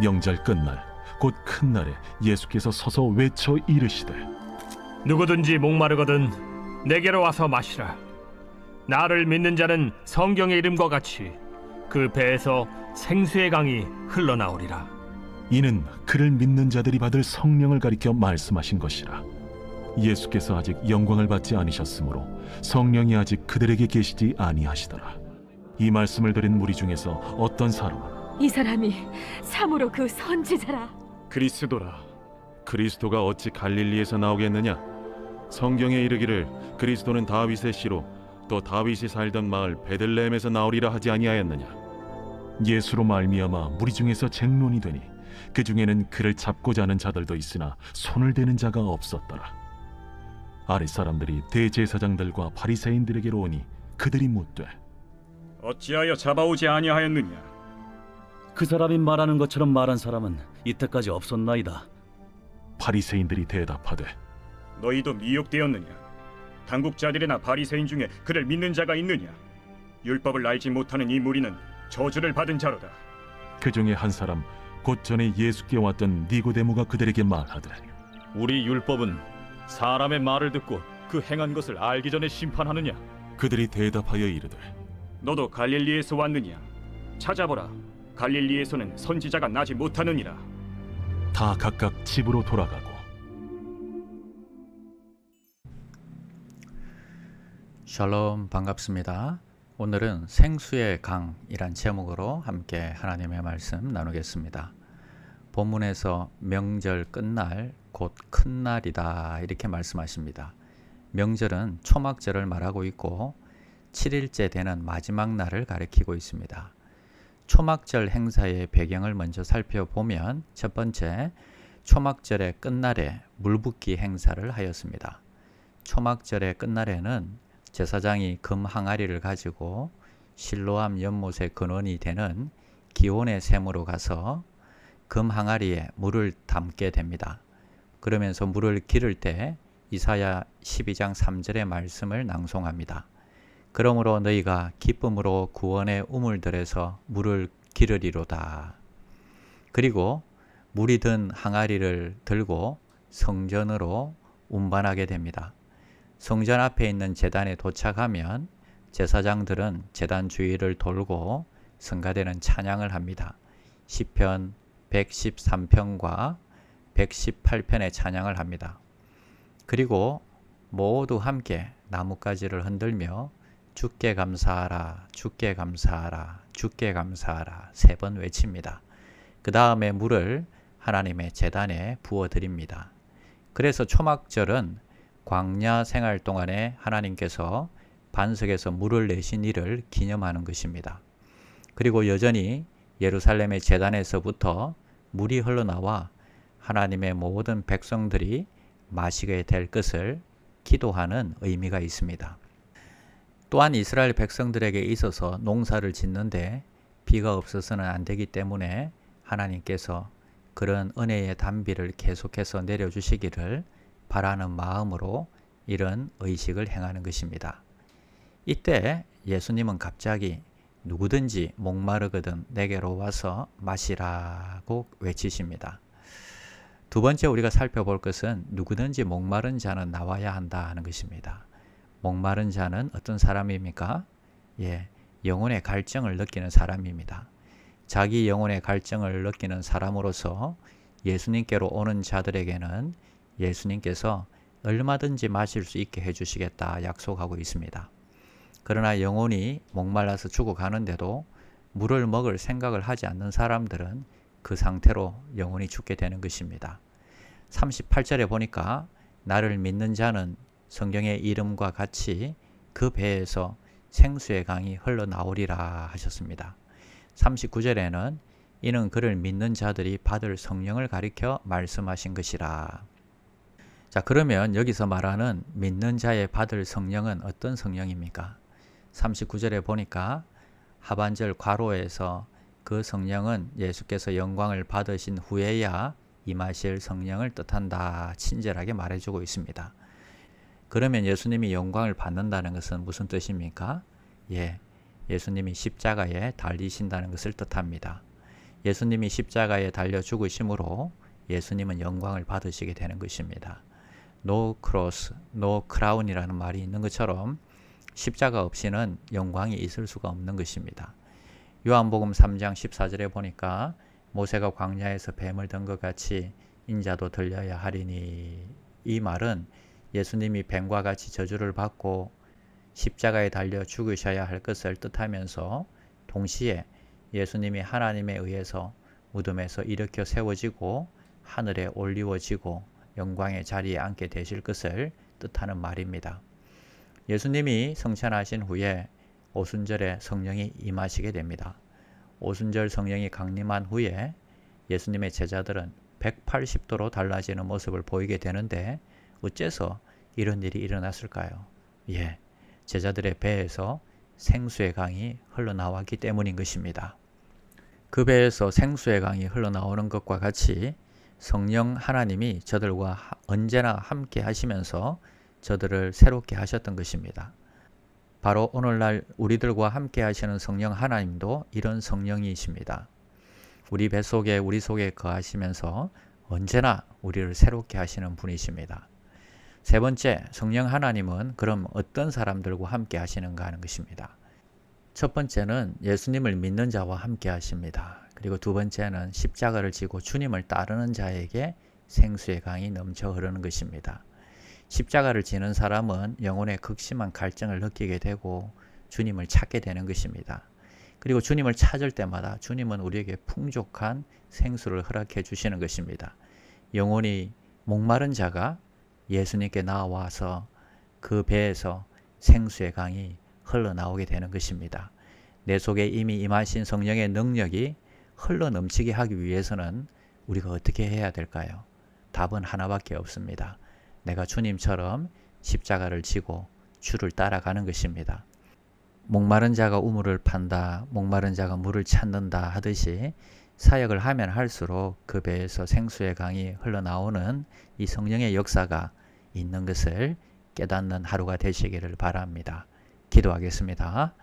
명절 끝날 곧 큰 날에 예수께서 서서 외쳐 이르시되 누구든지 목마르거든 내게로 와서 마시라. 나를 믿는 자는 성경의 이름과 같이 그 배에서 생수의 강이 흘러나오리라. 이는 그를 믿는 자들이 받을 성령을 가리켜 말씀하신 것이라 예수께서 아직 영광을 받지 않으셨으므로 성령이 아직 그들에게 계시지 아니하시더라 이 말씀을 들은 무리 중에서 어떤 사람은 이 사람이 참으로 그 선지자라. 그리스도라. 그리스도가 어찌 갈릴리에서 나오겠느냐? 성경에 이르기를 그리스도는 다윗의 씨로 또 다윗이 살던 마을 베들레헴에서 나오리라 하지 아니하였느냐? 예수로 말미암아 무리 중에서 쟁론이 되니 그 중에는 그를 잡고자 하는 자들도 있으나 손을 대는 자가 없었더라. 아랫 사람들이 대제사장들과 바리새인들에게로 오니 그들이 묻되 어찌하여 잡아오지 아니하였느냐 그 사람이 말하는 것처럼 말한 사람은 이때까지 없었나이다. 바리새인들이 대답하되 너희도 미혹되었느냐? 당국자들이나 바리새인 중에 그를 믿는 자가 있느냐? 율법을 알지 못하는 이 무리는 저주를 받은 자로다. 그 중에 한 사람 곧 전에 예수께 왔던 니고데모가 그들에게 말하되 우리 율법은 사람의 말을 듣고 그 행한 것을 알기 전에 심판하느냐? 그들이 대답하여 이르되 너도 갈릴리에서 왔느냐? 찾아보라 갈릴리에서는 선지자가 나지 못하느니라 다 각각 집으로 돌아가고 샬롬 반갑습니다. 오늘은 생수의 강이란 제목으로 함께 하나님의 말씀 나누겠습니다. 본문에서 명절 끝날 곧 큰 날이다 이렇게 말씀하십니다. 명절은 초막절을 말하고 있고 7일째 되는 마지막 날을 가리키고 있습니다. 초막절 행사의 배경을 먼저 살펴보면 첫 번째 초막절의 끝날에 물붓기 행사를 하였습니다. 초막절의 끝날에는 제사장이 금 항아리를 가지고 실로암 연못의 근원이 되는 기온의 샘으로 가서 금 항아리에 물을 담게 됩니다. 그러면서 물을 기를 때 이사야 12장 3절의 말씀을 낭송합니다. 그러므로 너희가 기쁨으로 구원의 우물들에서 물을 기르리로다. 그리고 물이 든 항아리를 들고 성전으로 운반하게 됩니다. 성전 앞에 있는 재단에 도착하면 제사장들은 재단 주위를 돌고 성가되는 찬양을 합니다. 시편 113편과 118편의 찬양을 합니다. 그리고 모두 함께 나뭇가지를 흔들며 주께 감사하라, 주께 감사하라, 주께 감사하라 세 번 외칩니다. 그 다음에 물을 하나님의 재단에 부어 드립니다. 그래서 초막절은 광야 생활 동안에 하나님께서 반석에서 물을 내신 일을 기념하는 것입니다. 그리고 여전히 예루살렘의 재단에서부터 물이 흘러나와 하나님의 모든 백성들이 마시게 될 것을 기도하는 의미가 있습니다. 또한 이스라엘 백성들에게 있어서 농사를 짓는데 비가 없어서는 안 되기 때문에 하나님께서 그런 은혜의 단비를 계속해서 내려주시기를 바라는 마음으로 이런 의식을 행하는 것입니다. 이때 예수님은 갑자기 누구든지 목마르거든 내게로 와서 마시라고 외치십니다. 두 번째 우리가 살펴볼 것은 누구든지 목마른 자는 나와야 한다 하는 것입니다. 목마른 자는 어떤 사람입니까? 예, 영혼의 갈증을 느끼는 사람입니다. 자기 영혼의 갈증을 느끼는 사람으로서 예수님께로 오는 자들에게는 예수님께서 얼마든지 마실 수 있게 해주시겠다 약속하고 있습니다. 그러나 영혼이 목말라서 죽어가는데도 물을 먹을 생각을 하지 않는 사람들은 그 상태로 영혼이 죽게 되는 것입니다. 38절에 보니까 나를 믿는 자는 성경의 이름과 같이 그 배에서 생수의 강이 흘러나오리라 하셨습니다. 39절에는 이는 그를 믿는 자들이 받을 성령을 가리켜 말씀하신 것이라. 자, 그러면 여기서 말하는 믿는 자의 받을 성령은 어떤 성령입니까? 39절에 보니까 하반절 괄호에서 그 성령은 예수께서 영광을 받으신 후에야 임하실 성령을 뜻한다. 친절하게 말해주고 있습니다. 그러면 예수님이 영광을 받는다는 것은 무슨 뜻입니까? 예, 예수님이 십자가에 달리신다는 것을 뜻합니다. 예수님이 십자가에 달려 죽으심으로 예수님은 영광을 받으시게 되는 것입니다. No cross, no crown이라는 말이 있는 것처럼 십자가 없이는 영광이 있을 수가 없는 것입니다. 요한복음 3장 14절에 보니까 모세가 광야에서 뱀을 든 것 같이 인자도 들려야 하리니 이 말은 예수님이 뱀과 같이 저주를 받고 십자가에 달려 죽으셔야 할 것을 뜻하면서 동시에 예수님이 하나님에 의해서 무덤에서 일으켜 세워지고 하늘에 올리워지고 영광의 자리에 앉게 되실 것을 뜻하는 말입니다. 예수님이 성찬하신 후에 오순절에 성령이 임하시게 됩니다. 오순절 성령이 강림한 후에 예수님의 제자들은 180도로 달라지는 모습을 보이게 되는데 어째서 이런 일이 일어났을까요? 예, 제자들의 배에서 생수의 강이 흘러나왔기 때문인 것입니다. 그 배에서 생수의 강이 흘러나오는 것과 같이 성령 하나님이 저들과 하- 언제나 함께 하시면서 저들을 새롭게 하셨던 것입니다. 바로 오늘날 우리들과 함께 하시는 성령 하나님도 이런 성령이십니다. 우리 뱃속에 우리 속에 거하시면서 언제나 우리를 새롭게 하시는 분이십니다. 세 번째, 성령 하나님은 그럼 어떤 사람들과 함께 하시는가 하는 것입니다. 첫 번째는 예수님을 믿는 자와 함께 하십니다. 그리고 두 번째는 십자가를 지고 주님을 따르는 자에게 생수의 강이 넘쳐 흐르는 것입니다. 십자가를 지는 사람은 영혼의 극심한 갈증을 느끼게 되고 주님을 찾게 되는 것입니다. 그리고 주님을 찾을 때마다 주님은 우리에게 풍족한 생수를 허락해 주시는 것입니다. 영혼이 목마른 자가 예수님께 나와서 그 배에서 생수의 강이 흘러나오게 되는 것입니다. 내 속에 이미 임하신 성령의 능력이 흘러 넘치게 하기 위해서는 우리가 어떻게 해야 될까요? 답은 하나밖에 없습니다. 내가 주님처럼 십자가를 지고 주를 따라가는 것입니다. 목마른 자가 우물을 판다, 목마른 자가 물을 찾는다 하듯이 사역을 하면 할수록 그 배에서 생수의 강이 흘러나오는 이 성령의 역사가 있는 것을 깨닫는 하루가 되시기를 바랍니다. 기도하겠습니다.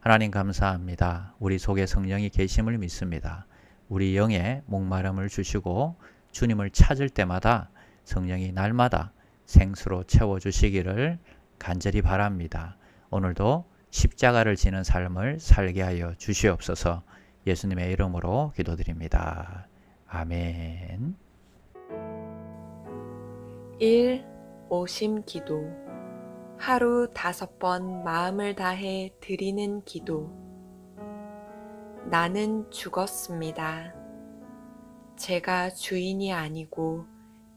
하나님 감사합니다. 우리 속에 성령이 계심을 믿습니다. 우리 영에 목마름을 주시고 주님을 찾을 때마다 성령이 날마다 생수로 채워주시기를 간절히 바랍니다. 오늘도 십자가를 지는 삶을 살게 하여 주시옵소서 예수님의 이름으로 기도드립니다. 아멘. 1. 오심 기도 하루 다섯 번 마음을 다해 드리는 기도 나는 죽었습니다. 제가 주인이 아니고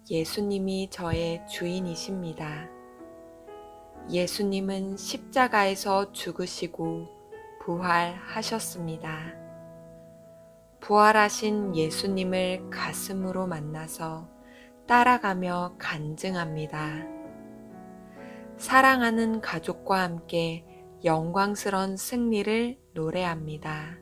예수님이 저의 주인이십니다. 예수님은 십자가에서 죽으시고 부활하셨습니다. 부활하신 예수님을 가슴으로 만나서 따라가며 간증합니다. 사랑하는 가족과 함께 영광스런 승리를 노래합니다.